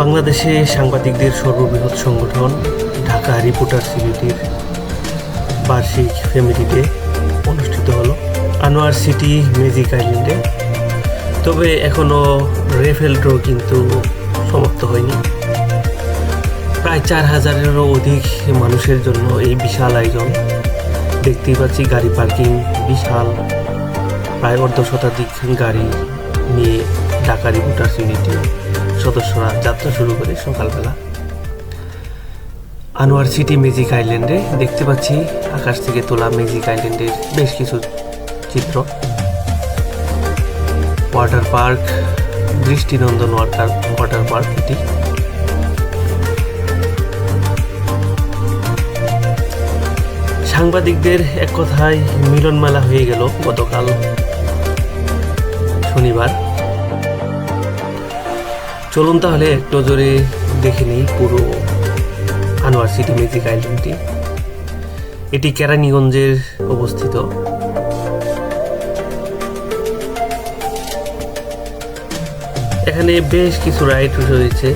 বাংলাদেশে সাংবাদিকদের সর্ববৃহৎ সংগঠন ঢাকা রিপোর্টার্স ইউনিটির বার্ষিক ফ্যামিলি ডে অনুষ্ঠিত হলো আনোয়ার সিটি ম্যাজিক আইল্যান্ডে। তবে এখনও রেফেল ড্র কিন্তু সমাপ্ত হয়নি। প্রায় চার হাজারেরও অধিক মানুষের জন্য এই বিশাল আয়োজন। দেখতেই পাচ্ছি গাড়ি পার্কিং, বিশাল, প্রায় অর্ধ শতাধিক গাড়ি নিয়ে ঢাকা রিপোর্টার্স ইউনিটির সদস্যরা যাত্রা শুরু করে সকালবেলা। আনোয়ার সিটি ম্যাজিক আইল্যান্ডে দেখতে পাচ্ছি আকাশ থেকে তোলা ম্যাজিক আইল্যান্ডের বেশ কিছু চিত্র। ওয়াটার পার্ক, দৃষ্টিনন্দন ওয়াটার ওয়াটার পার্ক এটি। সাংবাদিকদের এক কথায় মিলন মেলা হয়ে গেল গতকাল শনিবার। চলুন তাহলে এক নজরে দেখে নিই পুরো আনোয়ার সিটি ম্যাজিক আইল্যান্ডটি। এটি কেরানীগঞ্জের অবস্থিত। এখানে বেশ কিছু রাইড রয়েছে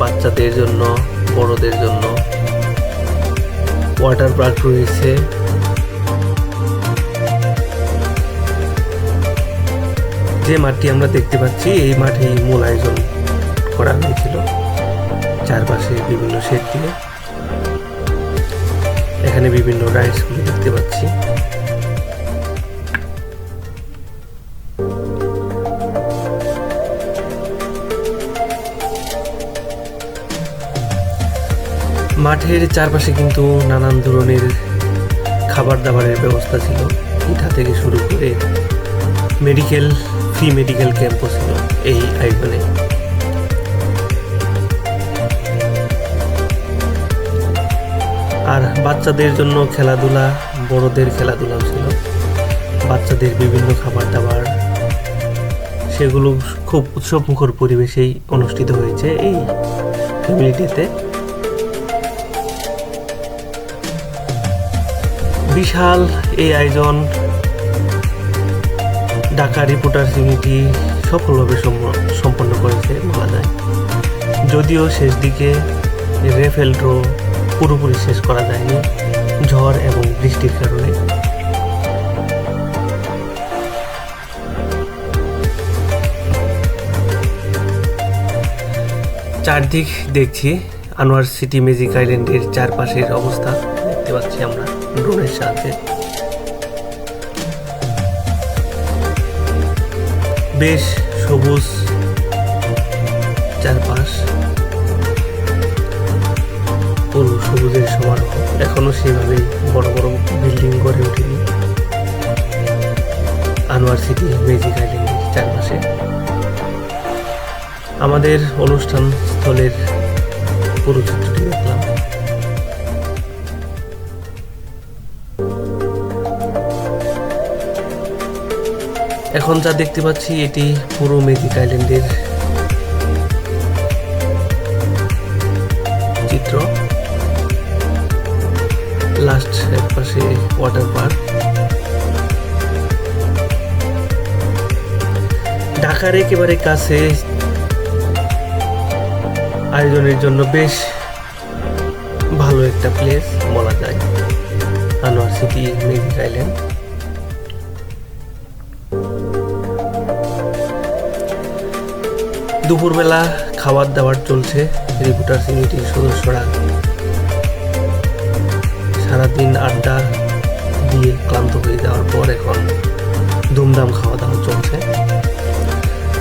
বাচ্চাদের জন্য, বড়দের জন্য। ওয়াটার পার্ক রয়েছে যে মাঠটি আমরা দেখতে পাচ্ছি, এই মাঠেই মূল আয়োজন। করা হয়েছিল। চারপাশে বিভিন্ন শেড দিয়ে। এখানে বিভিন্ন রাইডসগুলো দেখতে পাচ্ছি। মাঠের চারপাশে কিন্তু নানান ধরনের খাবার দাবারের ব্যবস্থা ছিল। পিঠা থেকে শুরু করে মেডিকেল ফ্রি মেডিকেল ক্যাম্পও ছিল এই আয়োজনে আর বাচ্চাদের জন্য খেলাধুলা, বড়দের খেলাধুলাও ছিল। বাচ্চাদের বিভিন্ন খাবার দাবার সেগুলো খুব উৎসবমুখর পরিবেশেই অনুষ্ঠিত হয়েছে এই ফ্যামিলিটিতে বিশাল এই আয়োজন, ঢাকা রিপোর্টার্স ইউনিটি সফলভাবে সম- সম্পন্ন করেছে বলা যায় যদিও শেষ দিকে রেফেল পুরোপুরি শেষ করা যায়নি ঝড় এবং বৃষ্টির কারণে। চারদিক দেখছি আনোয়ার সিটি ম্যাজিক আইল্যান্ডের চারপাশের অবস্থা দেখতে পাচ্ছি আমরা ড্রোনের সাহায্যে। বেশ সবুজ চারপাশ। সবুজের সমারোহ এখনও সেভাবে বড় বড় বিল্ডিং গড়ে ওঠেনি। আনোয়ার সিটি ম্যাজিক আইল্যান্ডের চারপাশে। আমাদের অনুষ্ঠান স্থলের পুরো চিত্রটি দেখলাম। এখন যা দেখতে পাচ্ছি, এটি পুরো ম্যাজিক আইল্যান্ডের লাস্ট এক পাশে ওয়াটার পার্ক ঢাকার একেবারে কাছে আয়োজনের জন্য বেশ ভালো একটা প্লেস বলা যায়। Anwar City Magic Island. দুপুরবেলা খাবার দাবার চলছে রিপোর্টার্স ইউনিটির সদস্যরা। সারাদিন আড্ডা দিয়ে ক্লান্ত হয়ে যাওয়ার পর এখন ধুমধাম খাওয়া দাওয়া চলছে।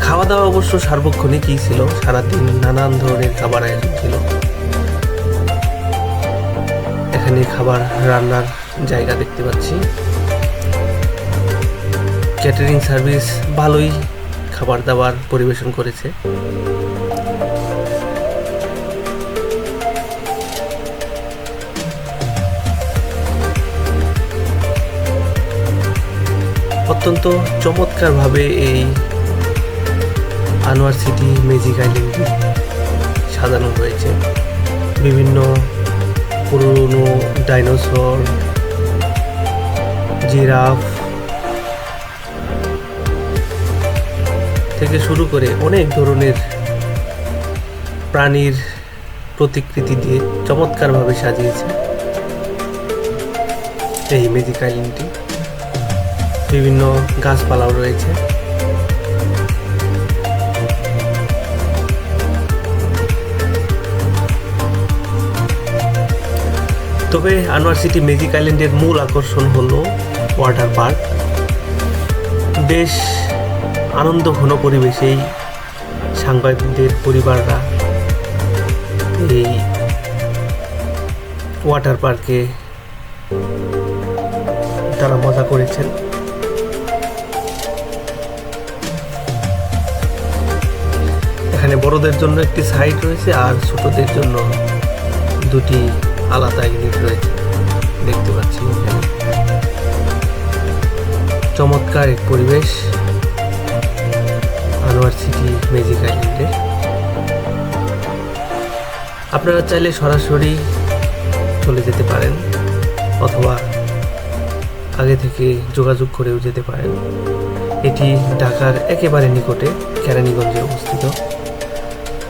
খাওয়া দাওয়া অবশ্য সার্বক্ষণিকই ছিল, সারাদিন নানান ধরনের খাবার আয়োজন ছিল। এখানে খাবার রান্নার জায়গা দেখতে পাচ্ছি। ক্যাটারিং সার্ভিস ভালোই খাবার দাবার পরিবেশন করেছে। অত্যন্ত চমৎকারভাবে এই আনোয়ার সিটি ম্যাজিক আইল্যান্ডটি সাজানো হয়েছে। বিভিন্ন পুরনো ডাইনোসর, জিরাফ থেকে শুরু করে অনেক ধরনের প্রাণীর প্রতিকৃতি দিয়ে চমৎকারভাবে সাজিয়েছে এই ম্যাজিক আইল্যান্ডটি। বিভিন্ন গাছপালাও রয়েছে। তবে আনোয়ার সিটি ম্যাজিক আইল্যান্ডের মূল আকর্ষণ হলো ওয়াটার পার্ক। বেশ আনন্দ ঘন পরিবেশেই সাংবাদিকদের পরিবাররা এই ওয়াটার পার্কে তারা মজা করেছেন। এখানে বড়দের জন্য একটি সাইড রয়েছে আর ছোটদের জন্য দুটি আলাদা ইউনিট রয়েছে। দেখতে পাচ্ছি এখানে। চমৎকার এক পরিবেশ। আনোয়ার সিটি ম্যাজিক আইল্যান্ডে আপনারা চাইলে সরাসরি চলে যেতে পারেন, অথবা আগে থেকে যোগাযোগ করেও যেতে পারেন। এটি ঢাকার একেবারে নিকটে, কেরানীগঞ্জে অবস্থিত।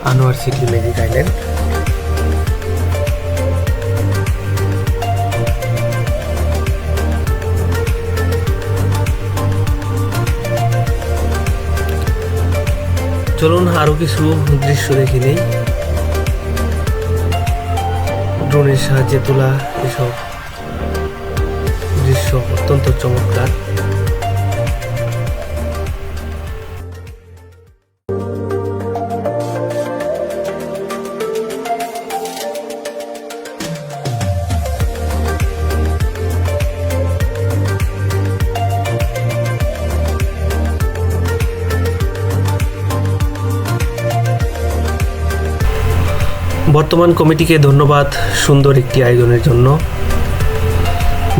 Anwar City Magic Island. চলুন আরও কিছু দৃশ্য দেখে নেই। ড্রোনের সাহায্যে তোলা এসব দৃশ্য অত্যন্ত চমৎকার। বর্তমান কমিটিকে ধন্যবাদ সুন্দর একটি আয়োজনের জন্য।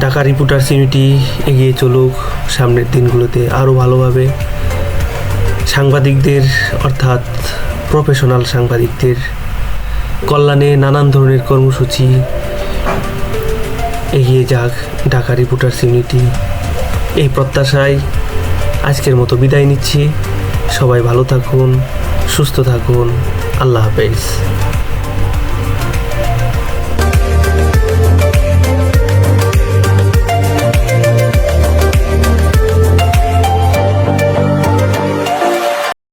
ঢাকা রিপোর্টার্স ইউনিটি এগিয়ে চলুক, সামনের দিনগুলোতে আরও ভালোভাবে। সাংবাদিকদের, অর্থাৎ প্রফেশনাল সাংবাদিকদের কল্যাণে নানান ধরনের কর্মসূচি এগিয়ে যাক ঢাকা রিপোর্টার্স ইউনিটি। এই প্রত্যাশায় আজকের মতো বিদায় নিচ্ছি। সবাই ভালো থাকুন, সুস্থ থাকুন। আল্লাহ হাফেজ।